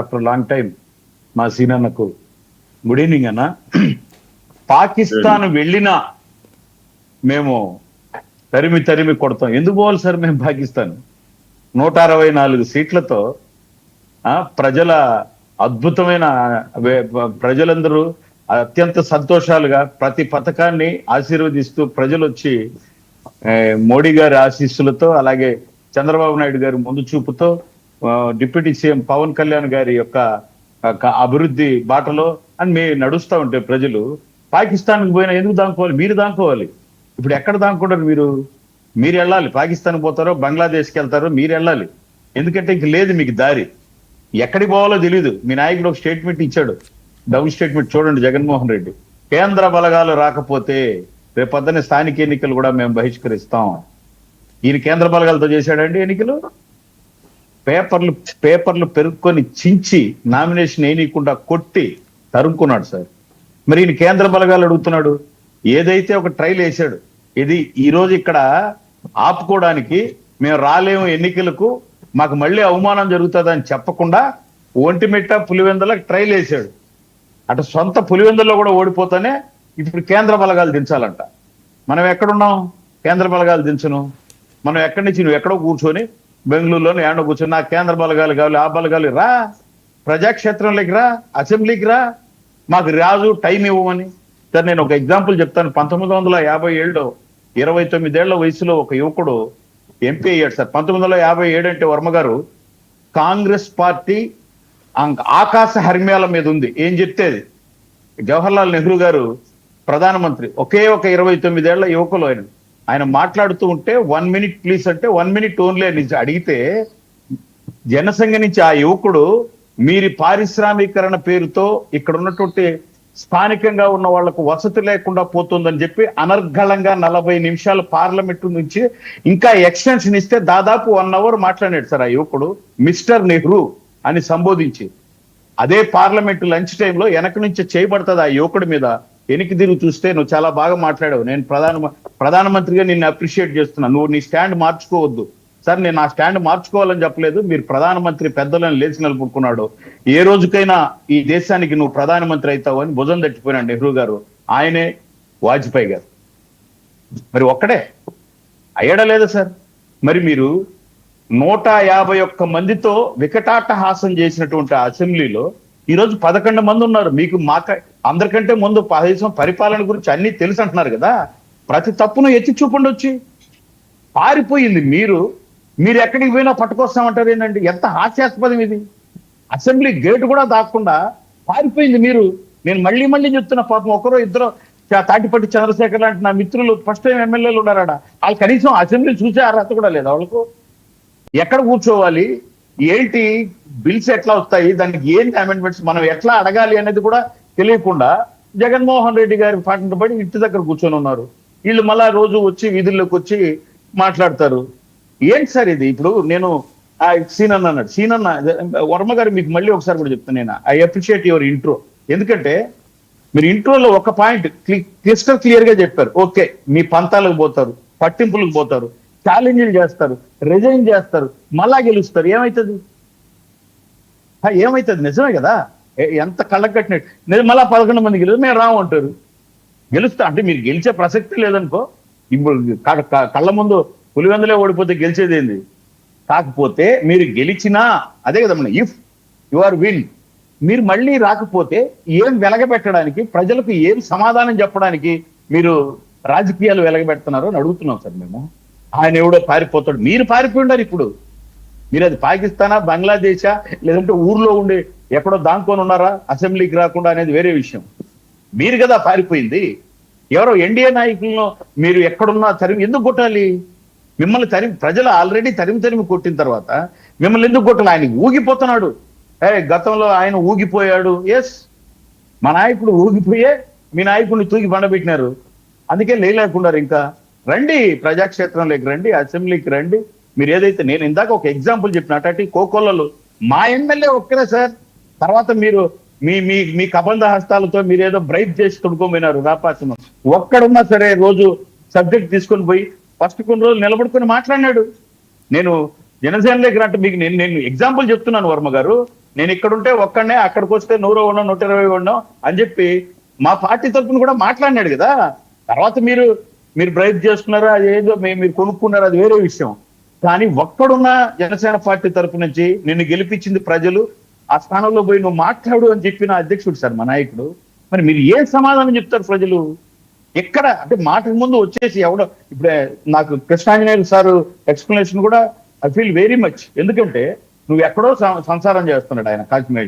After long time మా సీనన్నకు good evening అన్న. పాకిస్తాన్ వెళ్ళినా మేము తరిమి తరిమి కొడతాం. ఎందుకు పోవాలి సార్ మేము పాకిస్తాన్? నూట అరవై నాలుగు సీట్లతో ప్రజల అద్భుతమైన ప్రజలందరూ అత్యంత సంతోషాలుగా ప్రతి పథకాన్ని ఆశీర్వదిస్తూ ప్రజలు వచ్చి మోడీ గారి ఆశీస్సులతో అలాగే చంద్రబాబు నాయుడు గారి ముందు చూపుతో డిప్యూటీ సీఎం పవన్ కళ్యాణ్ గారి యొక్క అభివృద్ధి బాటలో అని మీ నడుస్తూ ఉంటే ప్రజలు పాకిస్తాన్కి పోయినా ఎందుకు దానుకోవాలి మీరు దానుకోవాలి ఇప్పుడు ఎక్కడ దానుకుంటారు మీరు? మీరు వెళ్ళాలి. పాకిస్తాన్ పోతారో బంగ్లాదేశ్కి వెళ్తారో మీరు వెళ్ళాలి. ఎందుకంటే ఇంక లేదు మీకు దారి. ఎక్కడికి పోవాలో తెలియదు మీ నాయకుడు ఒక స్టేట్మెంట్ ఇచ్చాడు. డబుల్ స్టేట్మెంట్ చూడండి జగన్మోహన్ రెడ్డి. కేంద్ర బలగాలు రాకపోతే రేపొద్దున స్థానిక ఎన్నికలు కూడా మేము బహిష్కరిస్తాం. ఈయన కేంద్ర బలగాలతో చేశాడండి ఎన్నికలు? పేపర్లు పేపర్లు పెరుక్కొని చించి నామినేషన్ వేయనీయకుండా కొట్టి తరుముకున్నాడు సార్. మరి ఈయన కేంద్ర బలగాలు అడుగుతున్నాడు ఏదైతే ఒక ట్రైల్ వేశాడు ఇది ఈరోజు ఇక్కడ ఆపుకోవడానికి మేము రాలేము ఎన్నికలకు మాకు మళ్ళీ అవమానం జరుగుతుందని చెప్పకుండా ఒంటిమిట్ట పులివెందలకు ట్రైల్ వేశాడు. అటు సొంత పులివెందుల్లో కూడా ఓడిపోతానే ఇప్పుడు కేంద్ర బలగాలు దించాలంట. మనం ఎక్కడున్నాం? కేంద్ర బలగాలు దించను. మనం ఎక్కడి నుంచి నువ్వు ఎక్కడో కూర్చొని బెంగళూరులోనే ఏండ కూర్చున్న నాకు కేంద్ర బలగాలు కావాలి ఆ బలగాలు రా ప్రజాక్షేత్రంలోకి రా అసెంబ్లీకి రా మాకు రాజు టైం ఇవ్వమని. సార్ నేను ఒక ఎగ్జాంపుల్ చెప్తాను. పంతొమ్మిది వందల యాభై ఏళ్ళు ఇరవై తొమ్మిదేళ్ళ వయసులో ఒక యువకుడు ఎంపీ అయ్యాడు సార్. పంతొమ్మిది వందల యాభై ఏడు అంటే వర్మ గారు కాంగ్రెస్ పార్టీ అంక- ఆకాశ హర్మ్యాల మీద ఉంది. ఏం చెప్తేది జవహర్లాల్ నెహ్రూ గారు ప్రధానమంత్రి ఒకే ఒక ఇరవై తొమ్మిదేళ్ళ యువకులు ఆయన. ఆయన మాట్లాడుతూ ఉంటే వన్ మినిట్ ప్లీజ్ అంటే వన్ మినిట్ ఓన్లీ అని అడిగితే జనసంఘ నుంచి ఆ యువకుడు మీరి పారిశ్రామీకరణ పేరుతో ఇక్కడ ఉన్నటువంటి స్థానికంగా ఉన్న వాళ్ళకు వసతి లేకుండా పోతుందని చెప్పి అనర్గళంగా నలభై నిమిషాలు పార్లమెంట్ నుంచి ఇంకా ఎక్స్టెన్షన్ ఇస్తే దాదాపు వన్ అవర్ మాట్లాడాడు సార్ ఆ యువకుడు మిస్టర్ నెహ్రూ అని సంబోధించి. అదే పార్లమెంట్ లంచ్ టైంలో వెనక నుంచి చేయబడుతుంది ఆ యువకుడి మీద. వెనక్కి తిరిగి చూస్తే నువ్వు చాలా బాగా మాట్లాడావు. నేను ప్రధాన ప్రధానమంత్రిగా నిన్ను అప్రిషియేట్ చేస్తున్నా. నువ్వు నీ స్టాండ్ మార్చుకోవద్దు. సార్ నేను నా స్టాండ్ మార్చుకోవాలని చెప్పలేదు. మీరు ప్రధానమంత్రి పెద్దలను లేచి నిలబడుకున్నాడు. ఏ రోజుకైనా ఈ దేశానికి నువ్వు ప్రధానమంత్రి అవుతావు అని భుజం తట్టిపోయినాడు నెహ్రూ గారు. ఆయనే వాజ్పేయి గారు. మరి ఒక్కడే? అయ్యడా లేదా సార్? మరి మీరు నూట యాభై ఒక్క మందితో వికటాటహాసం చేసినటువంటి అసెంబ్లీలో ఈరోజు పదకొండు మంది ఉన్నారు. మీకు మాక అందరికంటే ముందు దేశం పరిపాలన గురించి అన్ని తెలుసు అంటున్నారు కదా. ప్రతి తప్పును ఎత్తి చూపండి వచ్చి పారిపోయింది మీరు. మీరు ఎక్కడికి పోయినా పట్టుకొస్తామంటారు ఏంటండి? ఎంత హాస్యాస్పదం ఇది. అసెంబ్లీ గేట్ కూడా దాక్కుండా పారిపోయింది మీరు. నేను మళ్ళీ మళ్ళీ చెప్తున్నా పాపం ఒకరో ఇద్దరు తాటిపట్టి చంద్రశేఖర్ లాంటి నా మిత్రులు ఫస్ట్ టైం ఎమ్మెల్యేలు ఉన్నారాడ వాళ్ళు కనీసం అసెంబ్లీ చూసే అర్హత కూడా లేదు. వాళ్ళకు ఎక్కడ కూర్చోవాలి? ఏంటి బిల్స్ ఎట్లా వస్తాయి? దానికి ఏంటి అమెండ్మెంట్స్ మనం ఎట్లా అడగాలి అనేది కూడా తెలియకుండా జగన్మోహన్ రెడ్డి గారి పాటను పడి ఇంటి దగ్గర కూర్చొని ఉన్నారు. వీళ్ళు మళ్ళా రోజు వచ్చి వీధుల్లోకి వచ్చి మాట్లాడతారు. ఏంటి సార్ ఇది? ఇప్పుడు నేను ఆ సీనన్న అన్నాడు. సీనన్న వర్మ గారు మీకు మళ్ళీ ఒకసారి కూడా చెప్తాను నేను. I appreciate your intro. ఎందుకంటే మీరు ఇంట్రోలో ఒక పాయింట్ క్లిస్టర్ క్లియర్గా చెప్పారు. ఓకే మీ పంతాలకు పోతారు పట్టింపులకు పోతారు. ఛాలెంజ్లు చేస్తారు రిజైన్ చేస్తారు మళ్ళా గెలుస్తారు. ఏమవుతుంది ఏమవుతుంది నిజమే కదా? ఎంత కళ్ళకు కట్టినట్టు నిజం మళ్ళా పదకొండు మంది గెలు మేము రాము అంటారు. గెలుస్తా అంటే మీరు గెలిచే ప్రసక్తి లేదనుకో ఇప్పుడు కళ్ళ ముందు పులివెందులే ఓడిపోతే గెలిచేది ఏంది? కాకపోతే మీరు గెలిచినా అదే కదా మన ఇఫ్ యు ఆర్ విన్ మీరు మళ్ళీ రాకపోతే ఏం వెలగబెట్టడానికి ప్రజలకు ఏం సమాధానం చెప్పడానికి మీరు రాజకీయాలు వెలగబెడుతున్నారో అని అడుగుతున్నాం సార్ మేము. ఆయన ఎవడో పారిపోతాడు. మీరు పారిపోయి ఉన్నారు ఇప్పుడు. మీరు అది పాకిస్తానా బంగ్లాదేశా లేదంటే ఊర్లో ఉండే ఎక్కడో దాంకొని ఉన్నారా? అసెంబ్లీకి రాకుండా అనేది వేరే విషయం. మీరు కదా పారిపోయింది. ఎవరో ఎన్డీఏ నాయకులను మీరు ఎక్కడున్నా తరిమి ఎందుకు కొట్టాలి? మిమ్మల్ని తరిమి ప్రజలు ఆల్రెడీ తరిమి తరిమి కొట్టిన తర్వాత మిమ్మల్ని ఎందుకు కొట్టాలి? ఆయన ఊగిపోతున్నాడు. ఏ గతంలో ఆయన ఊగిపోయాడు. ఎస్ మా నాయకుడు ఊగిపోయే మీ నాయకుడిని తూగి బండబెట్టినారు. అందుకే లేలేకున్నారు ఇంకా రండి ప్రజాక్షేత్రంలోకి రండి అసెంబ్లీకి రండి. మీరు ఏదైతే నేను ఇందాక ఒక ఎగ్జాంపుల్ చెప్పిన అటు కోకొల్లలు మా ఎమ్మెల్యే ఒక్కరే సార్. తర్వాత మీరు మీ మీ మీ కబంధ హస్తాలతో మీరు ఏదో బ్రైట్ చేసి తొడుకోపోయినారు రాపాసనం ఒక్కడున్నా సరే రోజు సబ్జెక్ట్ తీసుకొని పోయి ఫస్ట్ కొన్ని రోజులు నిలబడుకొని మాట్లాడినాడు. నేను జనసేనలోకి అంటే మీకు నేను నేను ఎగ్జాంపుల్ చెప్తున్నాను వర్మ గారు. నేను ఇక్కడ ఉంటే ఒక్కడనే అక్కడికి వస్తే నూరు ఉన్నాం నూట ఇరవై ఉన్నాం అని చెప్పి మా పార్టీ తరఫున కూడా మాట్లాడినాడు కదా. తర్వాత మీరు మీరు బ్రైబ్ చేస్తున్నారా అది ఏదో మీరు కొనుక్కున్నారా అది వేరే విషయం. కానీ ఒక్కడున్న జనసేన పార్టీ తరపు నుంచి నిన్ను గెలిపించింది ప్రజలు ఆ స్థానంలో పోయి నువ్వు మాట్లాడు అని చెప్పిన అధ్యక్షుడు సార్ మా నాయకుడు. మరి మీరు ఏ సమాధానం చెప్తారు ప్రజలు? ఎక్కడ? అంటే మాటకు ముందు వచ్చేసి ఎవడో ఇప్పుడే నాకు కృష్ణాంజనేయులు సార్ ఎక్స్ప్లెనేషన్ కూడా ఐ ఫీల్ వెరీ మచ్ ఎందుకంటే నువ్వు ఎక్కడో సంసారం చేస్తున్నాడు ఆయన కాశ్మీర్